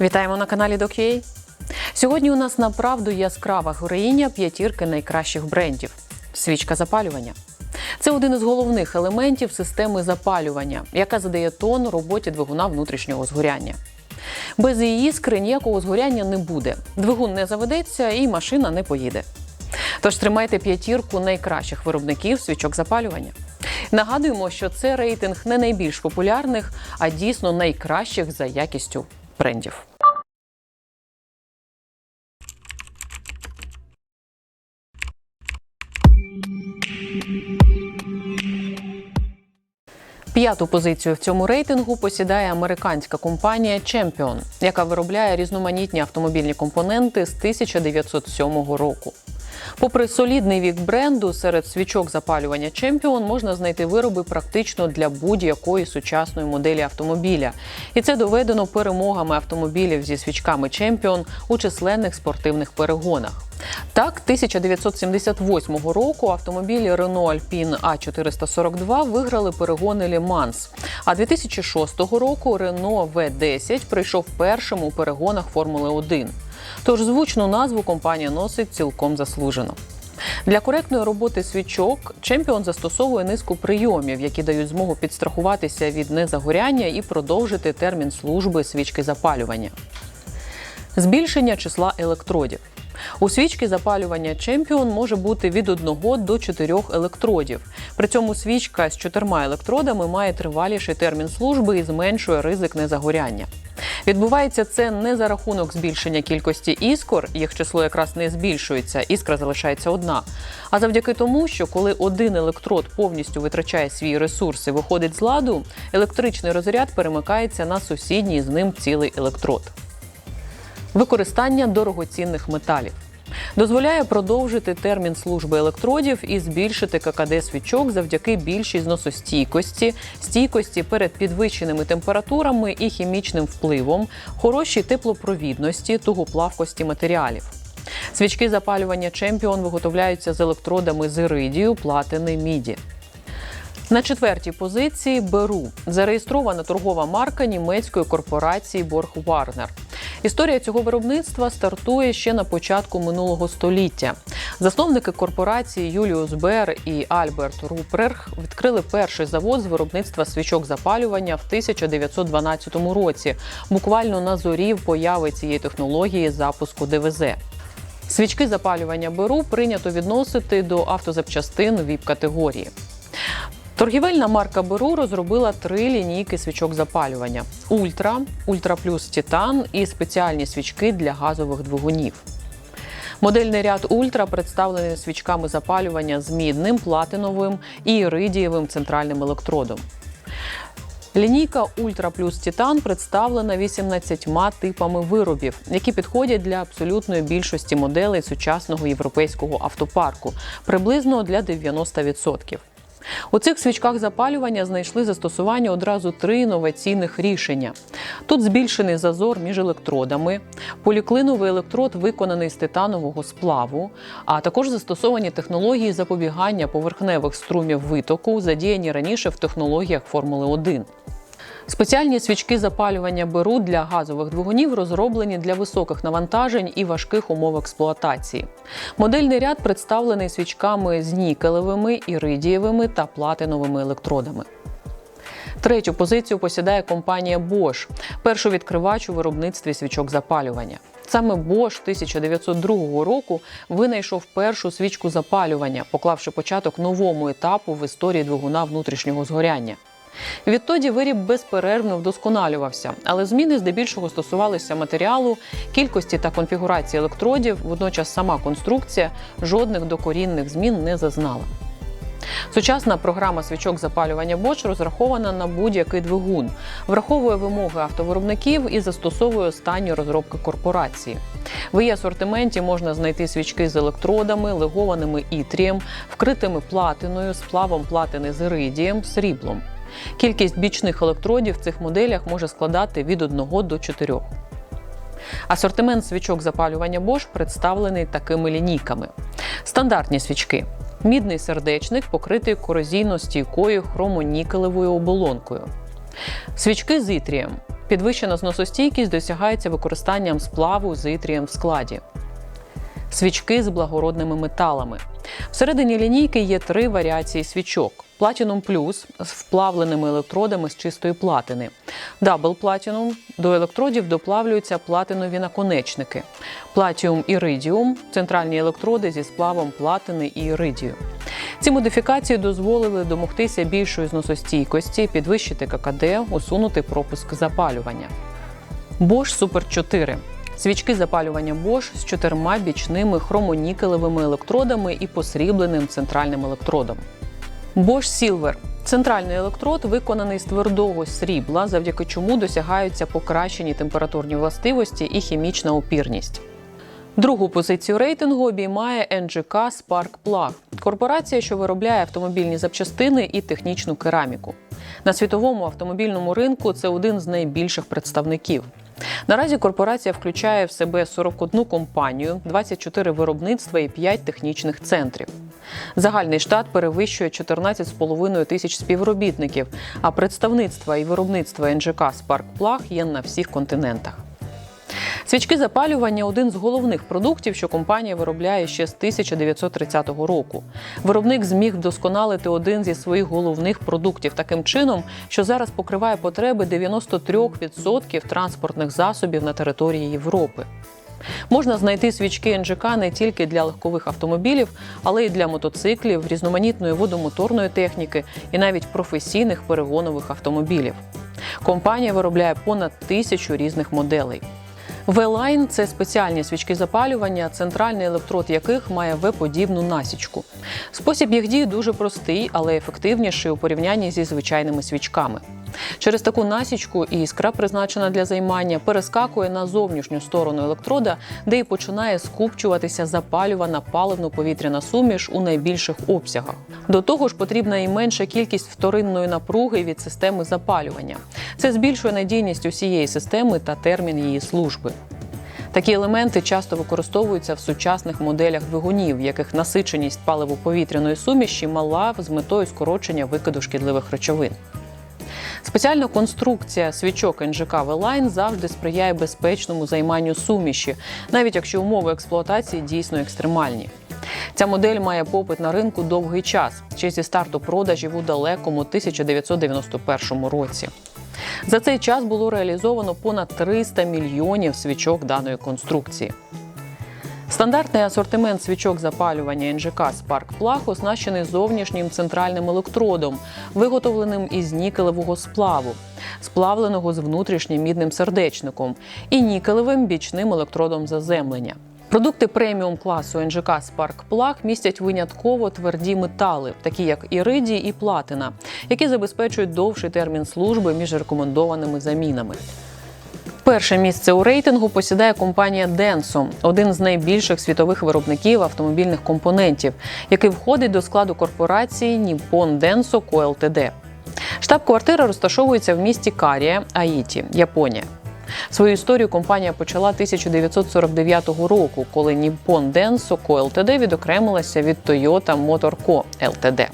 Вітаємо на каналі DocUA. Сьогодні у нас направду яскрава героїня п'ятірки найкращих брендів свічка запалювання. Це один із головних елементів системи запалювання, яка задає тон роботі двигуна внутрішнього згоряння. Без її іскри ніякого згоряння не буде. Двигун не заведеться і машина не поїде. Тож тримайте п'ятірку найкращих виробників свічок запалювання. Нагадуємо, що це рейтинг не найбільш популярних, а дійсно найкращих за якістю брендів. П'яту позицію в цьому рейтингу посідає американська компанія Champion, яка виробляє різноманітні автомобільні компоненти з 1907 року. Попри солідний вік бренду, серед свічок запалювання Champion можна знайти вироби практично для будь-якої сучасної моделі автомобіля, і це доведено перемогами автомобілів зі свічками Champion у численних спортивних перегонах. Так, 1978 року автомобілі Renault Alpine A442 виграли перегони Лі Манс. А 2006 року Renault V10 прийшов першим у перегонах Формули 1. Тож звучну назву компанія носить цілком заслужено. Для коректної роботи свічок чемпіон застосовує низку прийомів, які дають змогу підстрахуватися від незагоряння і продовжити термін служби свічки запалювання. Збільшення числа електродів. У свічки запалювання Чемпіон може бути від 1 до 4 електродів. При цьому свічка з чотирма електродами має триваліший термін служби і зменшує ризик незагоряння. Відбувається це не за рахунок збільшення кількості іскор, їх число якраз не збільшується, іскра залишається одна. А завдяки тому, що коли один електрод повністю витрачає свій ресурс і виходить з ладу, електричний розряд перемикається на сусідній з ним цілий електрод. Використання дорогоцінних металів. Дозволяє продовжити термін служби електродів і збільшити ККД свічок завдяки більшій зносостійкості, стійкості перед підвищеними температурами і хімічним впливом, хорошій теплопровідності, тугоплавкості матеріалів. Свічки запалювання Чемпіон виготовляються з електродами з іридію, платини, міді. На четвертій позиції Беру зареєстрована торгова марка німецької корпорації Борг Варнер. Історія цього виробництва стартує ще на початку минулого століття. Засновники корпорації Юліус Бер і Альберт Рупрерг відкрили перший завод з виробництва свічок запалювання в 1912 році, буквально на зорі появи цієї технології запуску ДВЗ. Свічки запалювання Беру прийнято відносити до автозапчастин віп категорії. Торгівельна марка Беру розробила три лінійки свічок запалювання: Ультра, Ультра Плюс Титан і спеціальні свічки для газових двигунів. Модельний ряд Ультра представлений свічками запалювання з мідним, платиновим і іридієвим центральним електродом. Лінійка Ультра Плюс Титан представлена 18 типами виробів, які підходять для абсолютної більшості моделей сучасного європейського автопарку, приблизно для 90%. У цих свічках запалювання знайшли застосування одразу три інноваційних рішення. Тут збільшений зазор між електродами, поліклиновий електрод виконаний з титанового сплаву, а також застосовані технології запобігання поверхневих струмів витоку, задіяні раніше в технологіях Формули 1. Спеціальні свічки запалювання беру для газових двигунів розроблені для високих навантажень і важких умов експлуатації. Модельний ряд представлений свічками з нікелевими, іридієвими та платиновими електродами. Третю позицію посідає компанія Bosch, перший відкривач у виробництві свічок запалювання. Саме Bosch 1902 року винайшов першу свічку запалювання, поклавши початок новому етапу в історії двигуна внутрішнього згоряння. Відтоді виріб безперервно вдосконалювався, але зміни здебільшого стосувалися матеріалу, кількості та конфігурації електродів. Водночас сама конструкція жодних докорінних змін не зазнала. Сучасна програма свічок запалювання Bosch розрахована на будь-який двигун, враховує вимоги автовиробників і застосовує останні розробки корпорації. В її асортименті можна знайти свічки з електродами, легованими ітрієм, вкритими платиною, сплавом платини з іридієм, сріблом. Кількість бічних електродів в цих моделях може складати від 1 до 4. Асортимент свічок запалювання Bosch представлений такими лінійками: стандартні свічки. Мідний сердечник покритий корозійно стійкою хромонікелевою оболонкою. Свічки з ітрієм. Підвищена зносостійкість досягається використанням сплаву з ітрієм в складі. Свічки з благородними металами. Всередині лінійки є три варіації свічок: Platinum Plus з вплавленими електродами з чистої платини, Double Platinum – до електродів доплавлюються платинові наконечники, Platinum Iridium – центральні електроди зі сплавом платини і іридію. Ці модифікації дозволили домогтися більшої зносостійкості, підвищити ККД, усунути пропуск запалювання. Bosch Super 4 Свічки запалювання Bosch з чотирма бічними хромонікелевими електродами і посрібленим центральним електродом. Bosch Silver – центральний електрод, виконаний з твердого срібла, завдяки чому досягаються покращені температурні властивості і хімічна опірність. Другу позицію рейтингу обіймає NGK Spark Plug – корпорація, що виробляє автомобільні запчастини і технічну кераміку. На світовому автомобільному ринку це один з найбільших представників. Наразі корпорація включає в себе 41 компанію, 24 виробництва і 5 технічних центрів. Загальний штат перевищує 14,5 тисяч співробітників, а представництва і виробництва НЖК «Спаркплаг» є на всіх континентах. Свічки запалювання один з головних продуктів, що компанія виробляє ще з 1930 року. Виробник зміг вдосконалити один зі своїх головних продуктів таким чином, що зараз покриває потреби 93% транспортних засобів на території Європи. Можна знайти свічки НЖК не тільки для легкових автомобілів, але й для мотоциклів, різноманітної водомоторної техніки і навіть професійних перегонових автомобілів. Компанія виробляє понад тисячу різних моделей. V-Line – це спеціальні свічки запалювання, центральний електрод яких має V-подібну насічку. Спосіб їх дії дуже простий, але ефективніший у порівнянні зі звичайними свічками. Через таку насічку іскра, призначена для займання, перескакує на зовнішню сторону електрода, де й починає скупчуватися запалювана паливно-повітряна суміш у найбільших обсягах. До того ж, потрібна і менша кількість вторинної напруги від системи запалювання. Це збільшує надійність усієї системи та термін її служби. Такі елементи часто використовуються в сучасних моделях двигунів, в яких насиченість паливо-повітряної суміші мала з метою скорочення викиду шкідливих речовин. Спеціальна конструкція свічок НЖК «Велайн» завжди сприяє безпечному займанню суміші, навіть якщо умови експлуатації дійсно екстремальні. Ця модель має попит на ринку довгий час, ще зі старту продажів у далекому 1991 році. За цей час було реалізовано понад 300 мільйонів свічок даної конструкції. Стандартний асортимент свічок запалювання НЖК Spark Plug оснащений зовнішнім центральним електродом, виготовленим із нікелевого сплаву, сплавленого з внутрішнім мідним сердечником і нікелевим бічним електродом заземлення. Продукти преміум класу НЖК Spark Plug містять винятково тверді метали, такі як іридій і платина, які забезпечують довший термін служби між рекомендованими замінами. Перше місце у рейтингу посідає компанія Denso, один з найбільших світових виробників автомобільних компонентів, який входить до складу корпорації Nippon Denso Co. Ltd. Штаб-квартира розташовується в місті Карія, Аїті, Японія. Свою історію компанія почала 1949 року, коли Nippon Denso Co. Ltd. відокремилася від Toyota Motor Co. Ltd.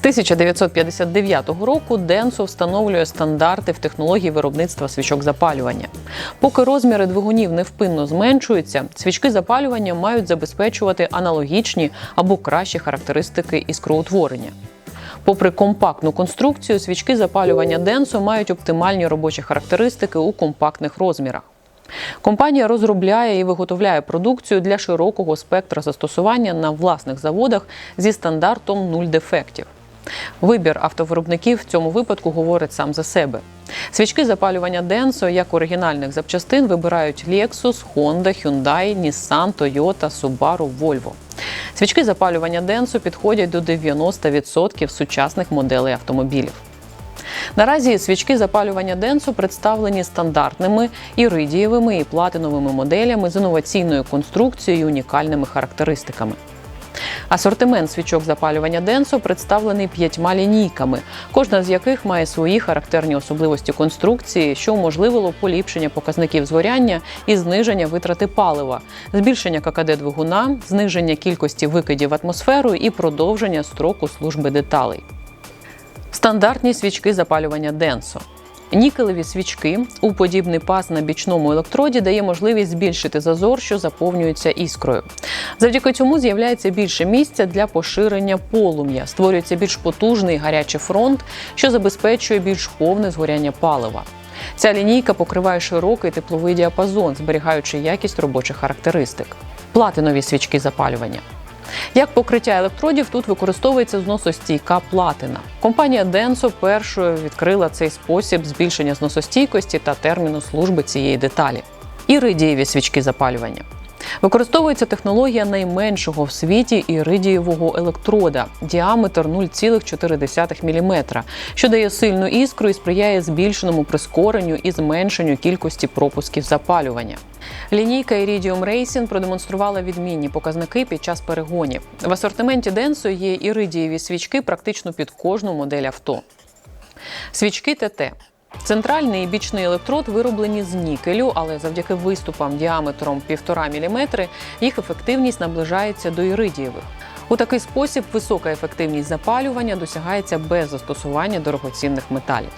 З 1959 року Денсо встановлює стандарти в технології виробництва свічок запалювання. Поки розміри двигунів невпинно зменшуються, свічки запалювання мають забезпечувати аналогічні або кращі характеристики іскроутворення. Попри компактну конструкцію, свічки запалювання Денсо мають оптимальні робочі характеристики у компактних розмірах. Компанія розробляє і виготовляє продукцію для широкого спектра застосування на власних заводах зі стандартом нуль дефектів. Вибір автовиробників в цьому випадку говорить сам за себе. Свічки запалювання Denso як оригінальних запчастин вибирають Lexus, Honda, Hyundai, Nissan, Toyota, Subaru, Volvo. Свічки запалювання Denso підходять до 90% сучасних моделей автомобілів. Наразі свічки запалювання Денсо представлені стандартними іридієвими і платиновими моделями з інноваційною конструкцією і унікальними характеристиками. Асортимент свічок запалювання Денсо представлений п'ятьма лінійками, кожна з яких має свої характерні особливості конструкції, що уможливило поліпшення показників згоряння і зниження витрати палива, збільшення ККД двигуна, зниження кількості викидів в атмосферу і продовження строку служби деталей. Стандартні свічки запалювання Денсо. Нікелеві свічки у подібний паз на бічному електроді дає можливість збільшити зазор, що заповнюється іскрою. Завдяки цьому з'являється більше місця для поширення полум'я, створюється більш потужний гарячий фронт, що забезпечує більш повне згоряння палива. Ця лінійка покриває широкий тепловий діапазон, зберігаючи якість робочих характеристик. Платинові свічки запалювання. Як покриття електродів тут використовується зносостійка платина. Компанія Denso першою відкрила цей спосіб збільшення зносостійкості та терміну служби цієї деталі. Іридієві свічки запалювання. Використовується технологія найменшого в світі іридієвого електрода, діаметр 0,4 мм, що дає сильну іскру і сприяє збільшеному прискоренню і зменшенню кількості пропусків запалювання. Лінійка Iridium Racing продемонструвала відмінні показники під час перегонів. В асортименті Denso є іридієві свічки практично під кожну модель авто. Свічки ТТ. Центральний і бічний електрод вироблені з нікелю, але завдяки виступам діаметром 1,5 мм їх ефективність наближається до іридієвих. У такий спосіб висока ефективність запалювання досягається без застосування дорогоцінних металів.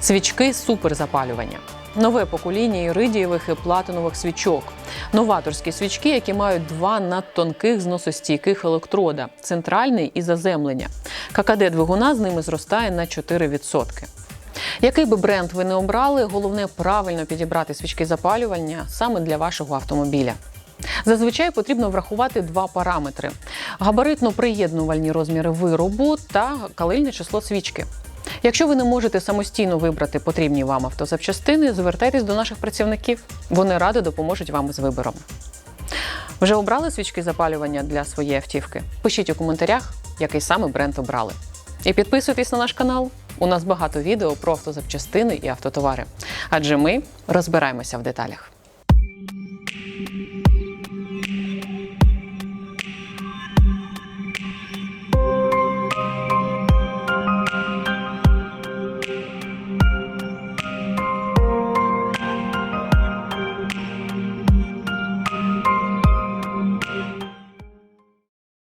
Свічки суперзапалювання. Нове покоління іридієвих і платинових свічок. Новаторські свічки, які мають два надтонких зносостійких електрода центральний і заземлення. ККД двигуна з ними зростає на 4%. Який би бренд ви не обрали, головне правильно підібрати свічки запалювання саме для вашого автомобіля. Зазвичай потрібно врахувати два параметри: габаритно-приєднувальні розміри виробу та калильне число свічки. Якщо ви не можете самостійно вибрати потрібні вам автозапчастини, звертайтесь до наших працівників. Вони радо допоможуть вам з вибором. Вже обрали свічки запалювання для своєї автівки? Пишіть у коментарях, який саме бренд обрали. І підписуйтесь на наш канал. У нас багато відео про автозапчастини і автотовари. Адже ми розбираємося в деталях.